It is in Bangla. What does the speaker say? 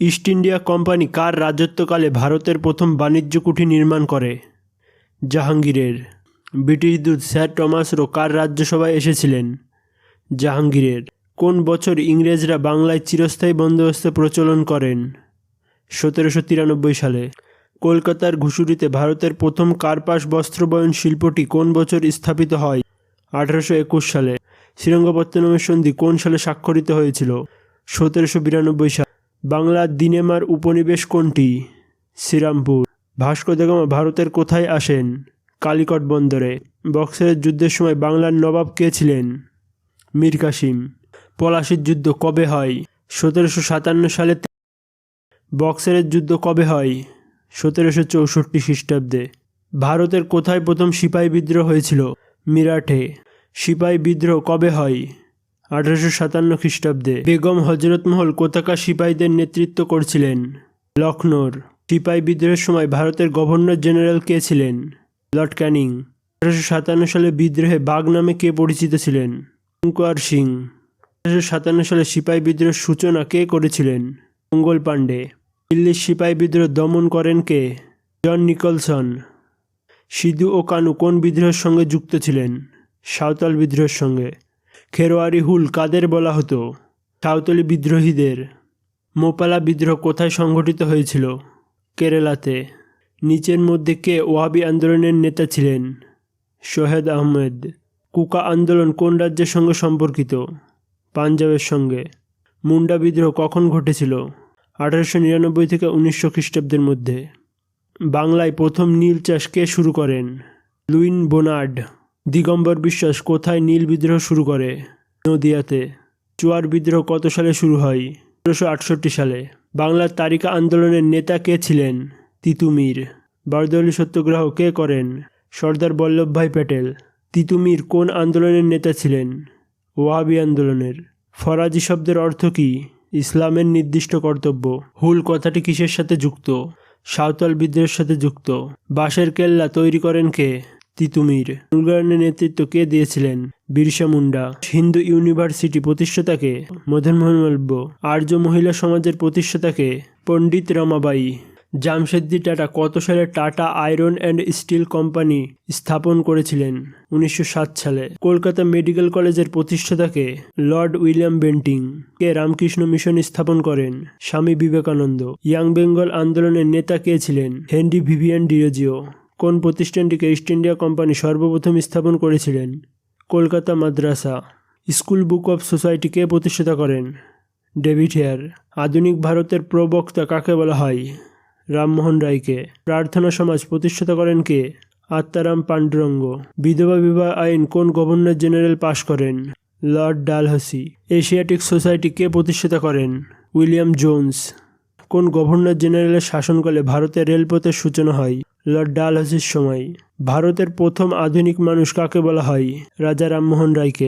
ইস্ট ইন্ডিয়া কোম্পানি কার রাজত্বকালে ভারতের প্রথম বাণিজ্য কুঠি নির্মাণ করে? জাহাঙ্গীরের। ব্রিটিশ দূত স্যার টমাস রো কার রাজ্যসভায় এসেছিলেন? জাহাঙ্গীরের। কোন বছর ইংরেজরা বাংলায় চিরস্থায়ী বন্দোবস্ত প্রচলন করেন? সতেরোশো তিরানব্বই সালে। কলকাতার ঘুষুরিতে ভারতের প্রথম কার্পাস বস্ত্রবয়ন শিল্পটি কোন বছর স্থাপিত হয়? আঠারোশো একুশ সালে। শ্রীরঙ্গপত্তনমের সন্ধি কোন সালে স্বাক্ষরিত হয়েছিল? সতেরোশো বিরানব্বই সাল। বাংলার দিনেমার উপনিবেশ কোনটি? শ্রীরামপুর। ভাস্কো দা গামা ভারতের কোথায় আসেন? কালিকট বন্দরে। বক্সারের যুদ্ধের সময় বাংলার নবাব কে ছিলেন? মীর কাসিম। পলাশির যুদ্ধ কবে হয়? সতেরোশো সাতান্ন সালে বক্সারের যুদ্ধ কবে হয়? সতেরোশো চৌষট্টি খ্রিস্টাব্দে। ভারতের কোথায় প্রথম সিপাহী বিদ্রোহ হয়েছিল? মিরাটে সিপাহী বিদ্রোহ কবে হয়? আঠারোশো সাতান্ন খ্রিস্টাব্দে বেগম হজরতমহল কোথাকার সিপাহীদের নেতৃত্ব করছিলেন। লখনৌর সিপাহী বিদ্রোহের সময় ভারতের গভর্নর জেনারেল কে ছিলেন? Lord Canning. আঠারোশো সাতান্ন সালে বিদ্রোহে বাঘ নামে কে পরিচিত ছিলেন? কুয়ার সিং। আঠারোশো সাতান্ন সালে সিপাহী বিদ্রোহের সূচনা কে করেছিলেন? মঙ্গল পাণ্ডে। দিল্লির সিপাহী বিদ্রোহ দমন করেন কে? John Nicholson. সিধু ও কানু কোন বিদ্রোহের সঙ্গে যুক্ত ছিলেন? সাঁওতাল বিদ্রোহের সঙ্গে। খেরোয়ারি হুল কাদের বলা হতো? সাঁওতালি বিদ্রোহীদের। মোপালা বিদ্রোহ কোথায় সংঘটিত হয়েছিল? কেরালাতে। নিচের মধ্যে কে ওয়াহাবি আন্দোলনের নেতা ছিলেন? শোহেদ আহমেদ। কুকা আন্দোলন কোন রাজ্যের সঙ্গে সম্পর্কিত? পাঞ্জাবের সঙ্গে। মুন্ডা বিদ্রোহ কখন ঘটেছিল? আঠারোশো নিরানব্বই থেকে উনিশশো খ্রিস্টাব্দের মধ্যে। বাংলায় প্রথম নীল চাষ কে শুরু করেন? লুইন বোনার্ড। দিগম্বর বিশ্বাস কোথায় নীল বিদ্রোহ শুরু করে? নদিয়াতে। চুয়ার বিদ্রোহ কত সালে শুরু হয়? আটষট্টি সালে। বাংলার তারিকা আন্দোলনের নেতা কে ছিলেন? তিতুমির বারদৌলি সত্যাগ্রহ কে করেন? সর্দার বল্লভভাই প্যাটেল। তিতুমির কোন আন্দোলনের নেতা ছিলেন? ওয়াহাবি আন্দোলনের। ফরাজি শব্দের অর্থ কী? ইসলামের নির্দিষ্ট কর্তব্য। হুল কথাটি কিসের সাথে যুক্ত? সাঁওতাল বিদ্রোহের সাথে যুক্ত। বাঁশের কেল্লা তৈরি করেন কে? তিতুমির। নুরগানের নেতৃত্ব কে দিয়েছিলেন বিরসা মুন্ডা। হিন্দু ইউনিভার্সিটি প্রতিষ্ঠাতাকে মদন মোহন মালব্য। আর্য মহিলা সমাজের প্রতিষ্ঠাতাকে পণ্ডিত রমাবাই জামশেদ্দি টাটা কত সালে Tata iron and steel company স্থাপন করেছিলেন? উনিশশো সাত সালে। কলকাতা মেডিকেল কলেজের প্রতিষ্ঠাতাকে লর্ড উইলিয়াম বেন্টিং। কে রামকৃষ্ণ মিশন স্থাপন করেন? স্বামী বিবেকানন্দ। ইয়াং বেঙ্গল আন্দোলনের নেতা কে ছিলেন? Henry Vivian Derozio. কোন প্রতিষ্ঠানটিকে ইস্ট ইন্ডিয়া কোম্পানি সর্বপ্রথম স্থাপন করেছিলেন? Kolkata Madrasa. School book of society কে প্রতিষ্ঠাতা করেন? David Hare. আধুনিক ভারতের প্রবক্তা কাকে বলা হয়? রামমোহন রায়কে। প্রার্থনা সমাজ প্রতিষ্ঠাতা করেন কে? আত্মারাম পাণ্ডুরঙ্গ। বিধবা বিবাহ আইন কোন গভর্নর জেনারেল পাশ করেন? Lord Dalhousie. এশিয়াটিক সোসাইটি কে প্রতিষ্ঠাতা করেন? William Jones. কোন গভর্নর জেনারেলের শাসনকালে ভারতের রেলপথের সূচনা হয়? লর্ড ডালহাসির সময়। ভারতের প্রথম আধুনিক মানুষ কাকে বলা হয়? রাজা রামমোহন রায়কে।